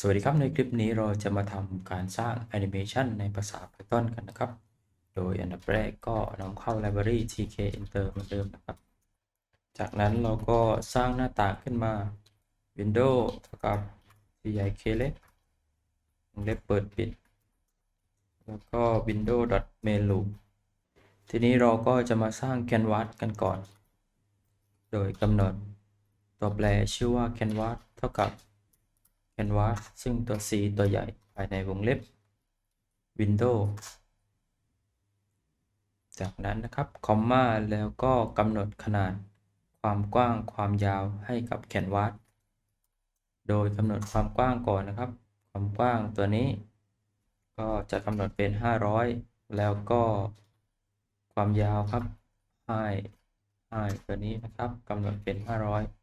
สวัสดีครับในคลิปนี้เราจะมาทำการสร้างแอนิเมชันในภาษา Python กันนะครับ โดยอันดับแรกก็นำเข้า library tk enter เหมือนเดิมนะครับ จากนั้นเราก็สร้างหน้าต่างขึ้นมา window เท่ากับ ci k เล็กเล็บเปิดปิด แล้วก็ window main loop ทีนี้เราก็จะมาสร้าง canvas กันก่อน โดยกำหนดตัวแปรชื่อว่า canvas เท่ากับ canvas ซึ่งตัว c ตัวใหญ่ภายในวงเล็บ window จากนั้นนะครับคอมมาแล้วก็กำหนดขนาดความกว้างความยาวให้กับ canvas โดยกำหนดความกว้างก่อนนะครับ ความกว้างตัวนี้ ก็จะกำหนดเป็น 500 แล้วก็ความยาวครับ height height ตัวนี้นะครับกำหนดเป็น 500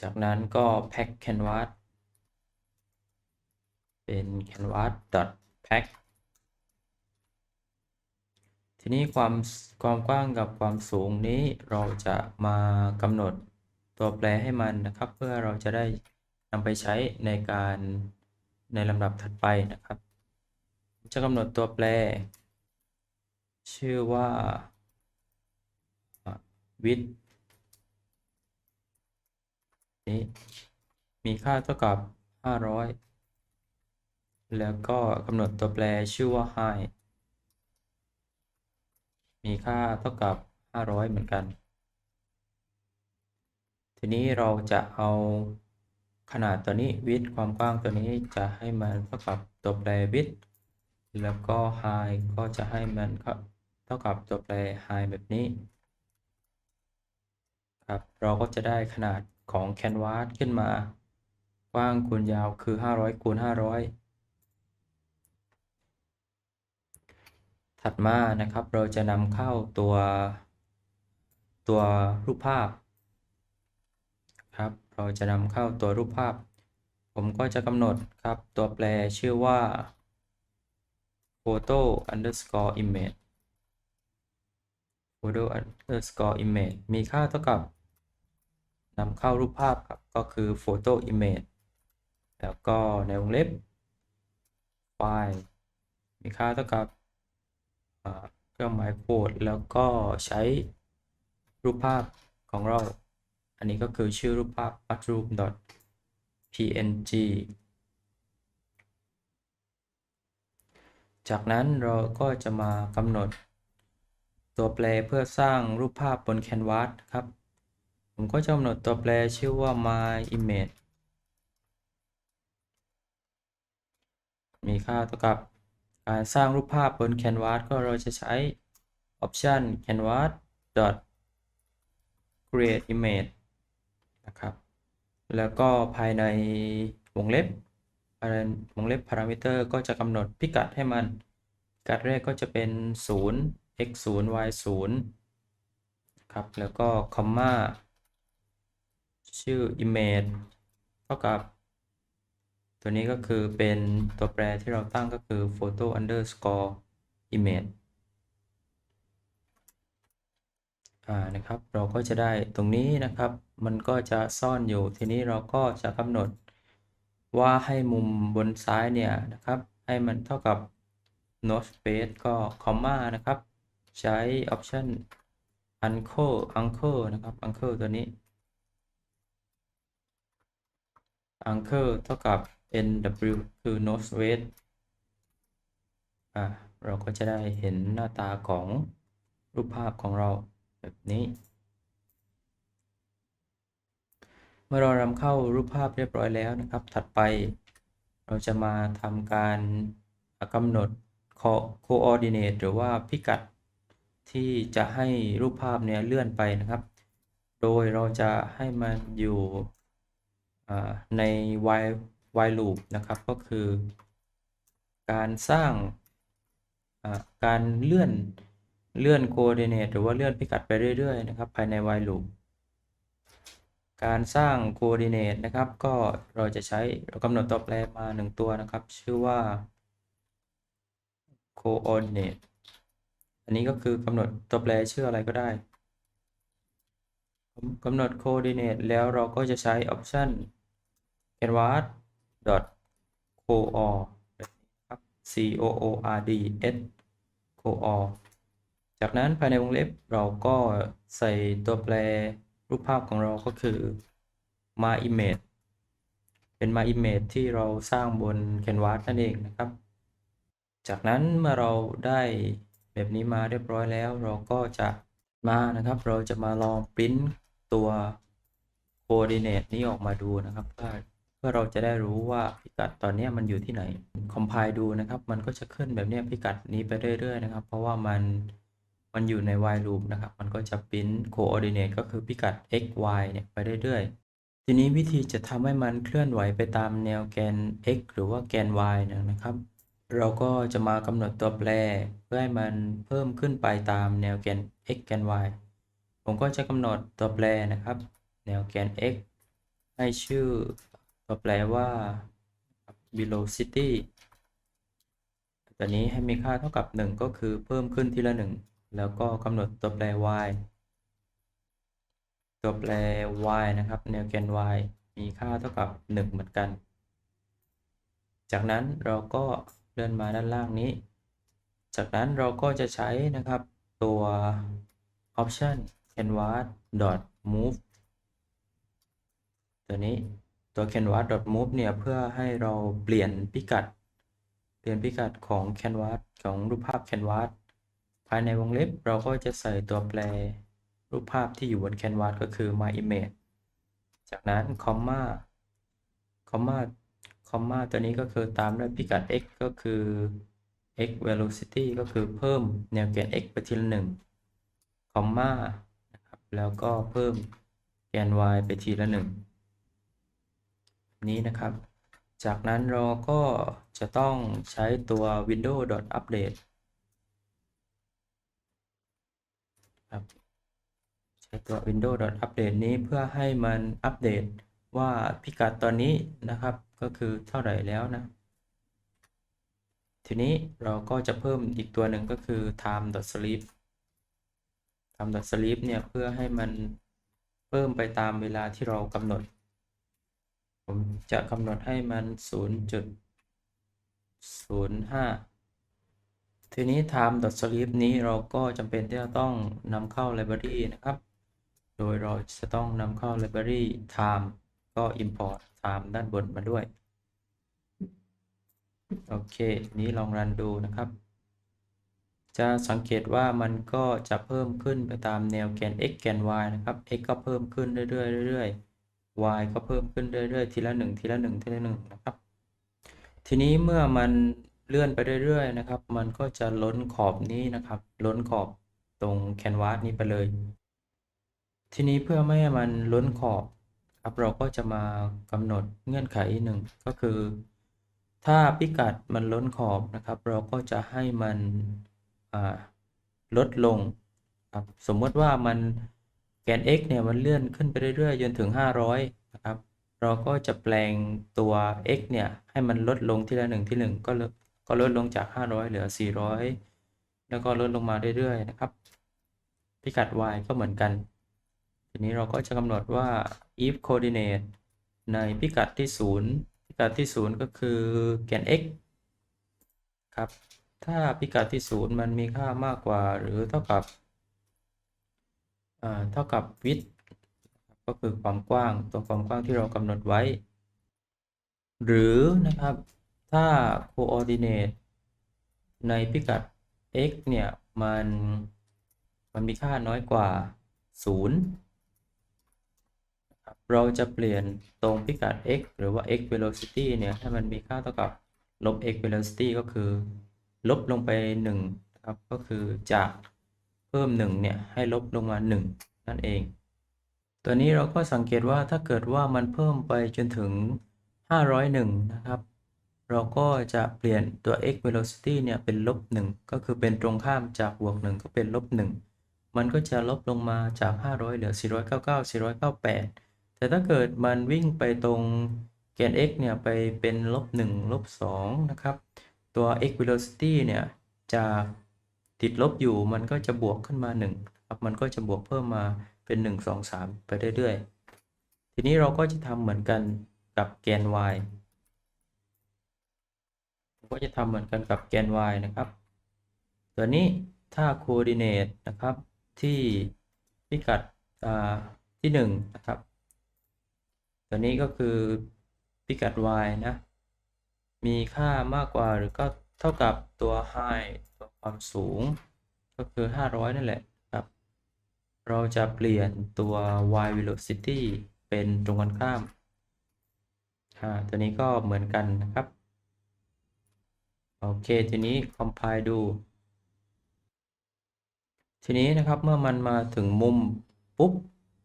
จากนั้นก็ pack canvas เป็น canvas dot pack ทีนี้ความความกว้างกับความสูงนี้เราจะมากำหนดตัวแปรให้มันนะครับ เพื่อเราจะได้นำไปใช้ในการในลำดับถัดไปนะครับ จะกำหนดตัวแปร ชื่อว่า width นี้ มีค่าเท่ากับ 500 แล้วก็กำหนดตัวแปรชื่อว่า high มีค่าเท่ากับ 500 เหมือนกัน ทีนี้เราจะเอาขนาดตัวนี้ width ความกว้างตัวนี้จะให้มันเท่ากับตัวแปร width แล้วก็ high ก็จะให้มันเท่ากับตัวแปร high แบบนี้ ครับ เราก็จะได้ขนาด ของ canvas ขึ้นมา กว้างคูณยาวคือ 500คูณ500 ถัดมานะครับเราจะนำเข้าตัว ตัวรูปภาพครับเราจะนำเข้าตัวรูปภาพ ผมก็จะกำหนดครับตัวแปรชื่อว่า photo underscore image photo underscore image มีค่าเท่ากับ นำเข้ารูปภาพครับก็คือ photo image แล้วก็ในวงเล็บไฟล์มีค่าเท่ากับเครื่องหมายโคดแล้วก็ใช้รูปภาพของเรา อันนี้ก็คือชื่อรูปภาพ mushroom png จากนั้นเราก็จะมากำหนดตัวแปรเพื่อสร้างรูปภาพบน Canvas ครับ ผมก็จะกำหนดตัวแปรชื่อว่า my image มีค่าเท่ากับการสร้างรูปภาพบน Canvas ก็เราจะใช้ option canvas dot create image นะครับ แล้วก็ภายในวงเล็บวงเล็บ parameter ก็จะกำหนดพิกัดให้มันพิกัดแรกก็จะเป็น 0 x 0 y 0ครับ แล้วก็ comma ชื่อ image เท่ากับ ตัวนี้ก็คือเป็นตัวแปรที่เราตั้งก็คือ photo underscore image อ่านะครับ เราก็จะได้ตรงนี้นะครับ มันก็จะซ่อนอยู่ทีนี้เราก็จะกำหนดว่าให้มุมบนซ้ายเนี่ยนะครับ ให้มันเท่ากับ no space ก็ comma นะครับ ใช้ option uncle uncle นะครับ uncle ตัวนี้ uncle เท่ากับ nw คือ no space อ่าเราก็จะได้เห็นหน้าตาของรูปภาพของเราแบบนี้ เมื่อเรานำเข้ารูปภาพเรียบร้อยแล้วนะครับ ถัดไปเราจะมาทำการกำหนด coordinate หรือว่าพิกัดที่จะให้รูปภาพเนี่ยเลื่อนไปนะครับ โดยเราจะให้มันอยู่ ใน while while loop นะครับก็คือ การสร้างการเลื่อนเลื่อน coordinate หรือว่าเลื่อนพิกัดไปเรื่อยๆนะครับภายใน while loop การสร้าง coordinate นะครับก็เราจะใช้เรากำหนดตัวแปรมา 1 ตัวนะครับ ชื่อว่า coordinate อันนี้ก็คือกำหนดตัวแปรชื่ออะไรก็ได้กำหนด coordinate แล้วเราก็จะใช้ option canvas dot coor ครับ c o o r d s coor จากนั้นภายในวงเล็บเราก็ใส่ตัวแปรรูปภาพของเราก็คือ my image เป็น my image ที่เราสร้างบน canvas นั่นเองนะครับ จากนั้นเมื่อเราได้แบบนี้มาเรียบร้อยแล้ว เราก็จะมานะครับ เราจะมาลองปริ้นตัว coordinate นี้ออกมาดูนะครับเพื่อเพื่อเราจะได้รู้ว่าพิกัดตอนนี้มันอยู่ที่ไหน compile ดูนะครับ มันก็จะขึ้นแบบนี้พิกัดนี้ไปเรื่อยๆนะครับ เพราะว่ามันมันอยู่ใน while loop นะครับ มันก็จะปริ้น coordinate ก็คือพิกัด x y เนี่ยไปเรื่อยๆ ทีนี้วิธีจะทำให้มันเคลื่อนไหวไปตามแนวแกน x หรือว่าแกน y นะครับ เราก็จะมากำหนดตัวแปร เพื่อให้มันเพิ่มขึ้นไปตามแนวแกน x แกน y ผมก็จะกำหนดตัวแปรนะครับ แนวแกน x ให้ชื่อ ตัวแปรว่า velocity ตัวนี้ให้มีค่าเท่ากับ 1 ก็คือเพิ่มขึ้นทีละ 1 แล้วก็กำหนดตัวแปร y ตัวแปร y นะครับแนวแกน y มีค่าเท่ากับ 1 เหมือนกัน จากนั้นเราก็เลื่อนมาด้านล่างนี้ จากนั้นเราก็จะใช้นะครับตัว option canvas dot move ตัวนี้ ตัว canvas dot move เนี่ยเพื่อให้เราเปลี่ยนพิกัด เปลี่ยนพิกัดของ canvas ของรูปภาพ canvas ภายในวงเล็บเราก็จะใส่ตัวแปรรูปภาพที่อยู่บน canvas ก็คือ my image จากนั้น comma comma comma ตัวนี้ก็คือตามด้วยพิกัด x ก็คือ x velocity ก็คือเพิ่มแนวแกน x ไปทีละหนึ่ง comma นะครับแล้วก็เพิ่มแกน y ไปทีละหนึ่ง นี้นะครับ จากนั้นเราก็จะต้องใช้ตัว window update ครับใช้ตัว window update นี้เพื่อให้มันอัปเดตว่าพิกัดตอนนี้นะครับก็คือเท่าไหร่แล้วนะ ทีนี้เราก็จะเพิ่มอีกตัวหนึ่งก็คือ time sleep time sleep เนี่ยเพื่อให้มันเพิ่มไปตามเวลาที่เรากำหนด ผมจะกำหนดให้มัน 0.05 ทีนี้ time sleep นี้เราก็จำเป็นที่จะต้องนำเข้า library นะครับ โดยเราจะต้องนำเข้า library time ก็ import time ด้านบนมาด้วย โอเคนี้ลองรันดูนะครับ จะสังเกตว่ามันก็จะเพิ่มขึ้นไปตามแนวแกน x แกน y นะครับ x ก็เพิ่มขึ้นเรื่อยๆเรื่อยๆ y ก็เพิ่มขึ้นเรื่อยๆ ทีละหนึ่งทีละหนึ่งทีละหนึ่งนะครับ ทีนี้เมื่อมันเลื่อนไปเรื่อยๆนะครับ มันก็จะล้นขอบนี้นะครับ ล้นขอบตรงแคนวาสนี้ไปเลย ทีนี้เพื่อไม่ให้มันล้นขอบครับเราก็จะมากำหนดเงื่อนไขหนึ่งก็คือ ถ้าพิกัดมันล้นขอบนะครับ เราก็จะให้มันลดลงครับสมมติว่ามัน แกน x เนี่ยมันเลื่อนขึ้นไปเรื่อยๆจนถึง 500 นะครับ เราก็จะแปลงตัว x เนี่ยให้มันลดลงทีละหนึ่งที่หนึ่งก็ลดก็ลดลงจาก 500 เหลือ 400 แล้วก็ลดลงมาเรื่อยๆนะครับ พิกัด y ก็เหมือนกัน ทีนี้เราก็จะกำหนดว่า if coordinate ในพิกัดที่ 0 พิกัดที่ 0 ก็คือแกน x ครับ ถ้าพิกัดที่ 0 มันมีค่ามากกว่าหรือเท่ากับ เท่ากับ width ก็คือความกว้างตัวความกว้างที่เรากำหนดไว้ หรือนะครับถ้า coordinate ในพิกัด x เนี่ยมันมันมีค่าน้อยกว่า 0 เราจะเปลี่ยนตรงพิกัด x หรือว่า x velocity เนี่ยให้มันมีค่าเท่ากับลบ x velocity ก็คือ ลบลงไป1นะครับก็คือจาก พิ่ม 1 เนี่ย ให้ลบลงมา 1 นั่นเอง ตัวนี้เราก็สังเกตว่าถ้าเกิดว่ามันเพิ่มไปจนถึง 501 นะครับ เราก็จะเปลี่ยนตัว x velocity เนี่ยเป็นลบ 1 ก็คือเป็นตรงข้ามจากบวก 1 ก็เป็นลบ 1 มันก็จะลบลงมาจาก 500 เหลือ 499 498 แต่ถ้าเกิดมันวิ่งไปตรงแกน x เนี่ยไปเป็นลบ 1 ลบ 2 นะครับ ตัว x velocity เนี่ยจะ ติดลบอยู่มันก็จะบวกขึ้นมา1ครับมันก็จะบวกเพิ่มมาเป็น 1 2 3 ไปเรื่อยๆ ทีนี้เราก็จะทำเหมือนกันกับแกน y ก็จะทำเหมือนกันกับแกน y นะครับ ตัวนี้ถ้า coordinate นะครับที่พิกัดอ่าที่1นะครับตัวนี้ก็คือพิกัด y นะ มีค่ามากกว่าหรือก็เท่ากับตัว high ความสูงก็คือ 500 นั่นแหละครับ เราจะเปลี่ยนตัว y velocity เป็นตรงกันข้ามตัวนี้ก็เหมือนกันนะครับ โอเคทีนี้ compile ดู ทีนี้นะครับเมื่อมันมาถึงมุมปุ๊บ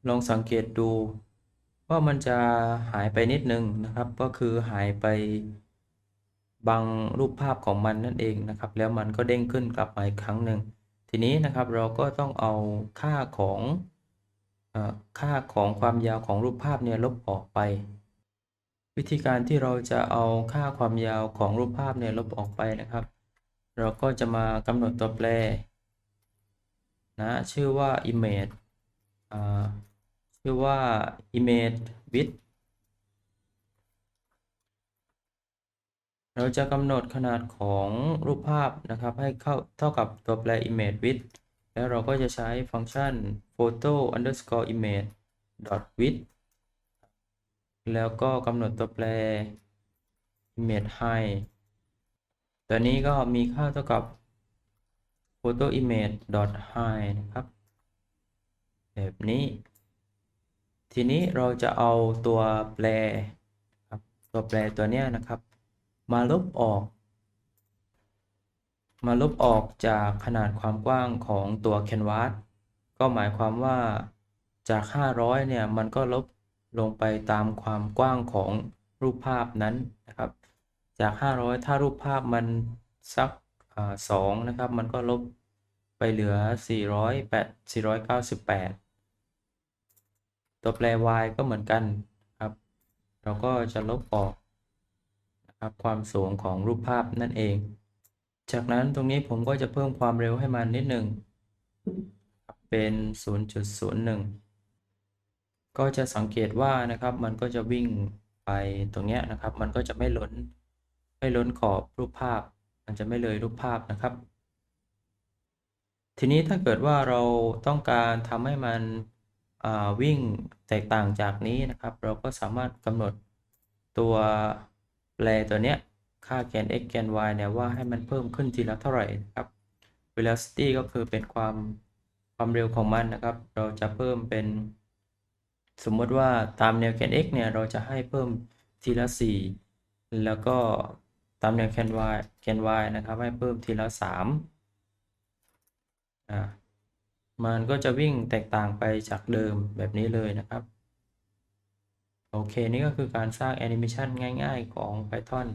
ลองสังเกตดู ว่ามันจะหายไปนิดนึงนะครับ ก็คือหายไป บางรูปภาพของมันนั่นเองนะครับ แล้วมันก็เด้งขึ้นกลับมาอีกครั้งหนึ่งทีนี้นะครับเราก็ต้องเอาค่าของอค่าของความยาวของรูปภาพเนี่ยลบออกไป วิธีการที่เราจะเอาค่าความยาวของรูปภาพเนี่ยลบออกไปนะครับ เราก็จะมากำหนดตัวแปรนะชื่อว่า image ชื่อว่า image width เราจะกำหนดขนาดของรูปภาพนะครับให้เข้าเท่ากับตัวแปร image width แล้วเราก็จะใช้ฟังก์ชัน photo underscore image dot width แล้วก็กำหนดตัวแปร image height ตัวนี้ก็มีค่าเท่ากับ photo image dot height นะครับ แบบนี้ ทีนี้เราจะเอาตัวแปรตัวแปรตัวเนี้ยนะครับ มาลบออก มาลบออกจากขนาดความกว้างของตัวแคนวาสก็หมายความว่าจาก 500 เนี่ย มันก็ลบลงไปตามความกว้างของรูปภาพนั้นนะครับ จาก 500 ถ้ารูปภาพมันสักสองนะครับ มันก็ลบไปเหลือ 408 498 ตัวแปร y ก็เหมือนกันครับ เราก็จะลบออก ครับความสูงของรูปภาพนั่นเอง จากนั้นตรงนี้ผมก็จะเพิ่มความเร็วให้มันนิดหนึ่งเป็น 0.01 ก็จะสังเกตว่านะครับมันก็จะวิ่งไปตรงเนี้ยนะครับ มันก็จะไม่ล้น ไม่ล้นขอบรูปภาพ มันจะไม่เลยรูปภาพนะครับ ทีนี้ถ้าเกิดว่าเราต้องการทำให้มันวิ่งแตกต่างจากนี้นะครับ เราก็สามารถกำหนดตัว แปรตัวเนี้ยค่าแกน x แกน y เนี่ยว่าให้มันเพิ่มขึ้นทีละเท่าไหร่นะครับ velocity ก็คือเป็นความความเร็วของมันนะครับ เราจะเพิ่มเป็น สมมติว่าตามแนวแกน x เนี่ยเราจะให้เพิ่มทีละ 4 แล้วก็ตามแนวแกน y แกน y นะครับ ให้เพิ่มทีละ3อ่ามันก็จะวิ่งแตกต่างไปจากเดิมแบบนี้เลยนะครับ โอเค นี่ก็คือการสร้างแอนิเมชันง่ายๆของ Python